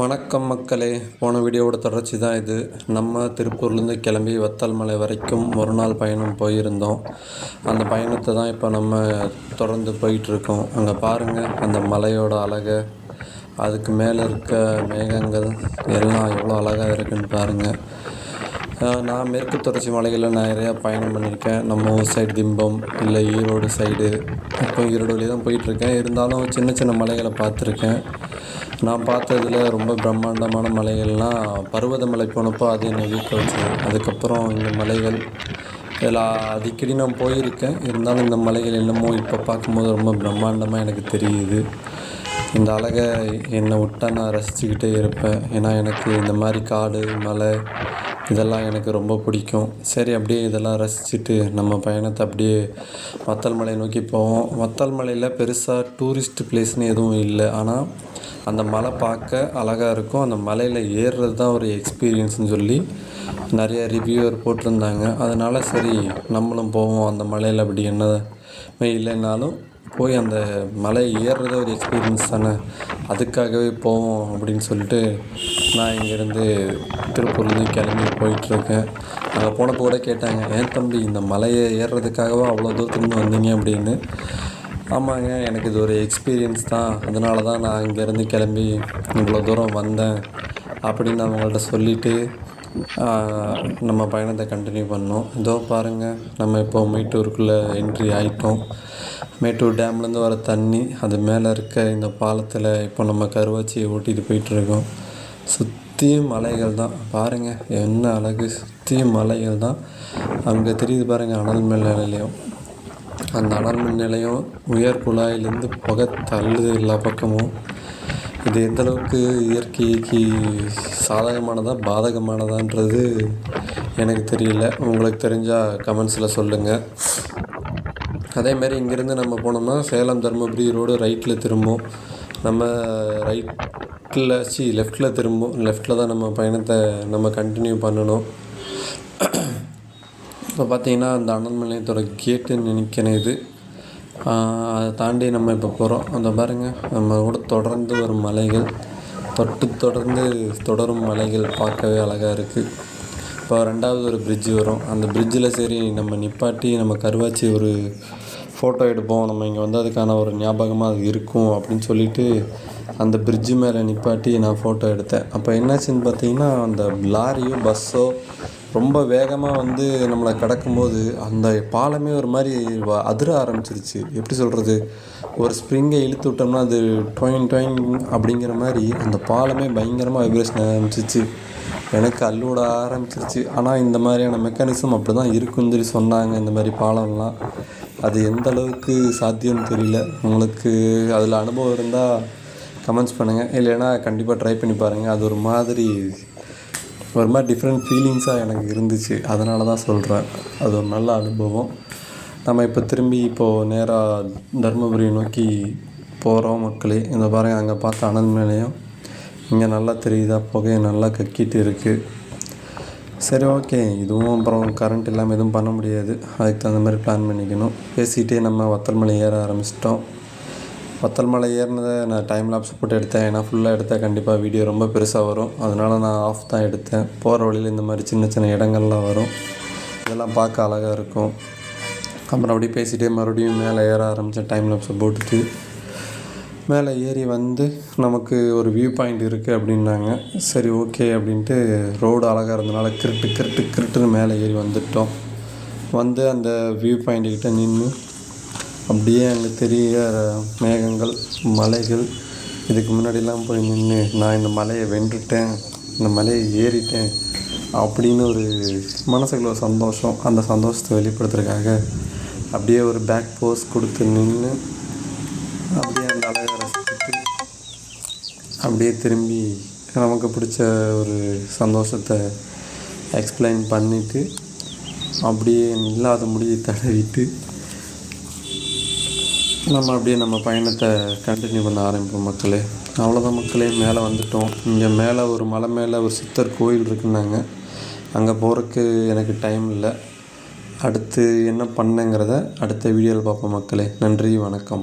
வணக்கம் மக்களே. போன வீடியோவோட தொடர்ச்சி தான் இது. நம்ம திருப்பூர்லேருந்து கிளம்பி வத்தால் மலை வரைக்கும் ஒரு நாள் பயணம் போயிருந்தோம். அந்த பயணத்தை தான் இப்போ நம்ம தொடர்ந்து போயிட்டுருக்கோம். அங்கே பாருங்கள் அந்த மலையோட அழகை. அதுக்கு மேலே இருக்க மேகங்கள் எல்லாம் எவ்வளோ அழகாக இருக்குன்னு பாருங்கள் நான் மேற்கு தொடர்ச்சி மலைகளில் நிறையா பயணம் பண்ணியிருக்கேன். நம்ம ஊர் சைடு திம்பம் இல்லை ஈரோடு சைடு இப்போ ஈரோடு வழி தான் போயிட்டுருக்கேன். இருந்தாலும் சின்ன சின்ன மலைகளை பார்த்துருக்கேன். நான் பார்த்ததுல ரொம்ப பிரம்மாண்டமான மலைகள்லாம் பர்வதமலை போனப்போ அது என்னை வீக்க வச்சது. அதுக்கப்புறம் இந்த மலைகள் இதில் அடிக்கடி நான் போயிருக்கேன். இருந்தாலும் இந்த மலைகள் என்னமோ இப்போ பார்க்கும்போது ரொம்ப பிரம்மாண்டமாக எனக்கு தெரியுது. இந்த அழகை என்னை விட்டா நான் ரசிச்சுக்கிட்டே இருப்பேன். ஏன்னா எனக்கு இந்த மாதிரி காடு மலை இதெல்லாம் எனக்கு ரொம்ப பிடிக்கும். சரி அப்படியே இதெல்லாம் ரசிச்சுட்டு நம்ம பயணத்தை அப்படியே வத்தல் மலை நோக்கி போவோம். வத்தல் மலையில் பெருசாக டூரிஸ்ட் பிளேஸ்னு எதுவும் இல்லை. ஆனால் அந்த மலை பார்க்க அழகாக இருக்கும். அந்த மலையில் ஏறுறது தான் ஒரு எக்ஸ்பீரியன்ஸ்னு சொல்லி நிறைய ரிவ்யூவர் போட்டிருந்தாங்க. அதனால் சரி நம்மளும் போவோம் அந்த மலையில். அப்படி என்ன இல்லைனாலும் போய் அந்த மலை ஏறுறதே ஒரு எக்ஸ்பீரியன்ஸ் தானே? அதுக்காகவே போவோம் அப்படின்னு சொல்லிட்டு நான் இங்கேருந்து திருப்பூர்லேருந்து கிளம்பி போயிட்டுருக்கேன். அங்கே போனப்போ கூட கேட்டாங்க ஏன் தம்பி இந்த மலையை ஏறுறதுக்காகவா அவ்வளோ தூரத்துலேருந்து வந்தீங்க? அப்படின்னு. ஆமாங்க எனக்கு இது ஒரு எக்ஸ்பீரியன்ஸ் தான். அதனால தான் நான் இங்கேருந்து கிளம்பி இவ்வளோ தூரம் வந்தேன் அப்படின்னு அவங்கள்ட்ட சொல்லிவிட்டு நம்ம பயணத்தை கண்டினியூ பண்ணோம். இதோ பாருங்கள் நம்ம இப்போ மேட்டூருக்குள்ளே என்ட்ரி ஆகிட்டோம் மேட்டூர் டேம்லேருந்து வர தண்ணி அது மேலே இருக்க இந்த பாலத்தில் இப்போ நம்ம கருவாச்சியை ஓட்டிகிட்டு போயிட்டுருக்கோம் சுற்றியும் மலைகள் தான். பாருங்கள் என்ன அழகு. சுற்றியும் மலைகள் தான். அங்கே தெரியுது பாருங்கள் அனல் மின் நிலையம். அந்த அனல் மின் நிலையம் உயர் குழாயிலேருந்து புகை தள்ளுது எல்லா பக்கமும். இது எந்த அளவுக்கு இயற்கைக்கு சாதகமானதா பாதகமானதான்றது எனக்கு தெரியல. உங்களுக்கு தெரிஞ்சால் கமெண்ட்ஸில் சொல்லுங்கள் அதேமாரி இங்கேருந்து நம்ம போனோம்னா சேலம் தருமபுரி ரோடு ரைட்டில் திரும்பும். நம்ம ரைட்டில் சி லெஃப்ட்டில் திரும்பும். லெஃப்ட்டில் தான் நம்ம பயணத்தை நம்ம கண்டினியூ பண்ணணும். இப்போ பார்த்தீங்கன்னா அந்த அனல் நிலையத்தோட கேட்டுன்னு நினைக்கிறேன் இது. அதை தாண்டி நம்ம இப்போ போகிறோம். அந்த பாருங்கள் நம்ம கூட தொடர்ந்து வரும் மலைகள். தொட்டு தொடர்ந்து தொடரும் மலைகள் பார்க்கவே அழகாக இருக்குது இப்போ ரெண்டாவது ஒரு பிரிட்ஜு வரும். அந்த பிரிட்ஜில் சரி நம்ம நிப்பாட்டி நம்ம கருவாச்சி ஒரு ஃபோட்டோ எடுப்போம். நம்ம இங்கே வந்து அதுக்கான ஒரு ஞாபகமாக அது இருக்கும் அப்படின்னு சொல்லிட்டு அந்த பிரிட்ஜு மேலே நிப்பாட்டி நான் ஃபோட்டோ எடுத்தேன். அப்போ என்னாச்சுன்னு பார்த்தீங்கன்னா அந்த லாரியோ பஸ்ஸோ ரொம்ப வேகமாக வந்து நம்மளை கடக்கும்போது அந்த பாலமே ஒரு மாதிரி வ- அதிர ஆரம்பிச்சிருச்சு. எப்படி சொல்கிறது ஒரு ஸ்ப்ரிங்கை இழுத்து விட்டோம்னா அது டொயின் டொயின் அப்படிங்கிற மாதிரி அந்த பாலமே பயங்கரமாக வைப்ரேஷன் ஆரம்பிச்சிச்சு எனக்கு அல்லூட ஆரம்பிச்சிருச்சு. ஆனால் இந்த மாதிரியான மெக்கானிசம் அப்படி தான் இருக்குன்னு சொல்லி சொன்னாங்க இந்த மாதிரி பாலம்லாம். அது எந்த அளவுக்கு சாத்தியம்னு தெரியல. உங்களுக்கு அதில் அனுபவம் இருந்தால் கமெண்ட்ஸ் பண்ணுங்கள் இல்லைன்னா கண்டிப்பாக ட்ரை பண்ணி பாருங்கள் அது ஒரு மாதிரி ஒரு மாதிரி டிஃப்ரெண்ட் ஃபீலிங்ஸாக எனக்கு இருந்துச்சு. அதனால தான் சொல்கிறேன் அது ஒரு நல்ல அனுபவம். நம்ம இப்போ திரும்பி இப்போது நேராக தருமபுரி நோக்கி போகிறோம் மக்களே. இந்த பாருங்கள் அங்கே பார்த்த அனல் நிலையம். இங்கே நல்லா தெரியுதா? புகையை நல்லா கக்கிட்டு இருக்குது சரி ஓகே. இதுவும் அப்புறம் கரண்ட் இல்லாமல் எதுவும் பண்ண முடியாது. அதுக்கு தகுந்த மாதிரி பிளான் பண்ணிக்கணும். பேசிகிட்டே நம்ம வத்தல் மலை ஏற ஆரம்பிச்சிட்டோம். வத்தல் மலை ஏறினதை நான் டைம் லாப்ஸ் போட்டு எடுத்தேன். ஏன்னா ஃபுல்லாக எடுத்தால் கண்டிப்பாக வீடியோ ரொம்ப பெருசாக வரும். அதனால நான் ஆஃப் தான் எடுத்தேன். போகிற வழியில் இந்த மாதிரி சின்ன சின்ன இடங்கள்லாம் வரும். இதெல்லாம் பார்க்க அழகாக இருக்கும். அப்புறம் அப்படியே பேசிகிட்டே மறுபடியும் மேலே ஏற ஆரம்பித்தேன் டைம் லாப்ஸை போட்டுட்டு மேலே ஏறி வந்து நமக்கு ஒரு வியூ பாயிண்ட் இருக்குது அப்படின்னாங்க. சரி ஓகே அப்படின்ட்டு ரோடு அழகாக இருந்தனால கிருட்டு கிருட்டு கிருட்டுன்னு மேலே ஏறி வந்துட்டோம். வந்து அந்த வியூ பாயிண்ட்டுக்கிட்ட நின்று அப்படியே அங்கே தெரிய மேகங்கள் மலைகள் இதுக்கு முன்னாடிலாம் போய் நின்று நான் இந்த மலையை வென்றுட்டேன் இந்த மலையை ஏறிட்டேன் அப்படின்னு ஒரு மனசுக்குள்ள ஒரு சந்தோஷம் அந்த சந்தோஷத்தை வெளிப்படுத்துறதுக்காக அப்படியே ஒரு பேக் போஸ் கொடுத்து நின்று அப்படியே அந்த அழகை ரசிச்சுட்டு அப்படியே திரும்பி நமக்கு பிடிச்ச ஒரு சந்தோஷத்தை எக்ஸ்பிளைன் பண்ணிவிட்டு அப்படியே இல்லாத முடியை தடவிட்டு நம்ம அப்படியே நம்ம பயணத்தை கண்டினியூ பண்ண ஆரம்பிப்போம் மக்களே. அவ்வளோதான் மக்களே மேலே வந்துட்டோம். இங்கே மேலே ஒரு மலை மேலே ஒரு சித்தர் கோயில் இருக்குன்னாங்க. அங்கே போகிறதுக்கு எனக்கு டைம் இல்லை. அடுத்து என்ன பண்ணேங்கிறத அடுத்த வீடியோவில் பார்ப்போம் மக்களே. நன்றி வணக்கம்.